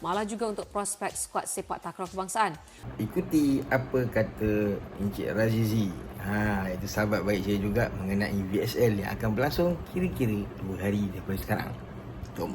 malah juga untuk prospek skuad sepak takraw kebangsaan. Ikuti apa kata Encik Razizi. Ha, itu sahabat baik saya juga mengenai VSL yang akan berlangsung kira-kira dua hari daripada sekarang. Jom.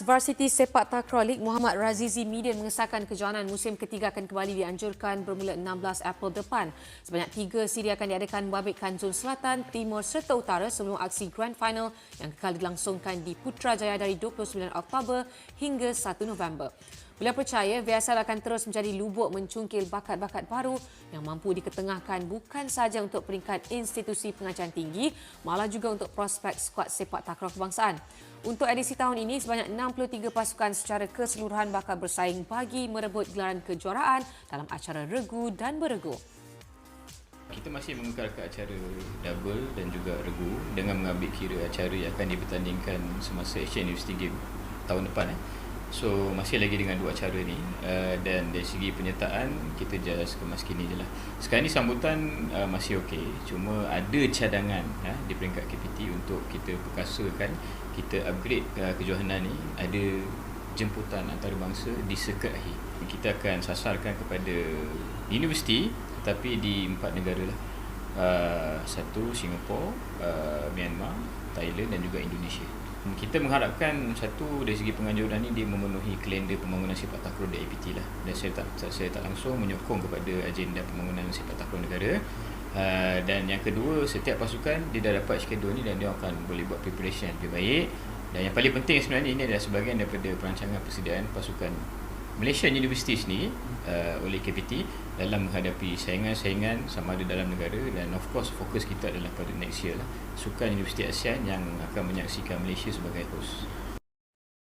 Varsity Sepak Takraw League Muhammad Razizi Median mengesahkan kejohanan musim ketiga akan kembali dianjurkan bermula 16 April depan. Sebanyak tiga siri akan diadakan membabitkan Zon Selatan, Timur serta Utara sebelum aksi Grand Final yang kekal dilangsungkan di Putrajaya dari 29 Oktober hingga 1 November. Beliau percaya VSL akan terus menjadi lubuk mencungkil bakat-bakat baru yang mampu diketengahkan bukan sahaja untuk peringkat institusi pengajian tinggi, malah juga untuk prospek skuad sepak takraw kebangsaan. Untuk edisi tahun ini, sebanyak 63 pasukan secara keseluruhan bakal bersaing bagi merebut gelaran kejuaraan dalam acara regu dan beregu. Kita masih mengekalkan acara double dan juga regu dengan mengambil kira acara yang akan dipertandingkan semasa Asian University Game tahun depan. Eh. So masih lagi dengan dua acara ni uh, dan dari segi penyertaan kita just kemas kini je lah. Sekarang ni sambutan uh, masih okey. Cuma ada cadangan uh, di peringkat KPT untuk kita perkasakan kita upgrade uh, kejohanan ni ada jemputan antarabangsa di sekat akhir. Kita akan sasarkan kepada universiti tetapi di empat negara lah. Uh, satu Singapura, uh, Myanmar, Thailand dan juga Indonesia kita mengharapkan satu dari segi penganjuran ini dia memenuhi kalender pembangunan sepak takraw di APT lah. Dan saya tak saya tak langsung menyokong kepada agenda pembangunan sepak takraw negara. Uh, dan yang kedua setiap pasukan dia dah dapat skedul ni dan dia akan boleh buat preparation lebih baik. Dan yang paling penting sebenarnya ini adalah sebahagian daripada perancangan persediaan pasukan Malaysia Universities ni uh, oleh KPT dalam menghadapi saingan-saingan sama ada dalam negara dan of course fokus kita adalah pada next year lah sukan Universiti ASEAN yang akan menyaksikan Malaysia sebagai host.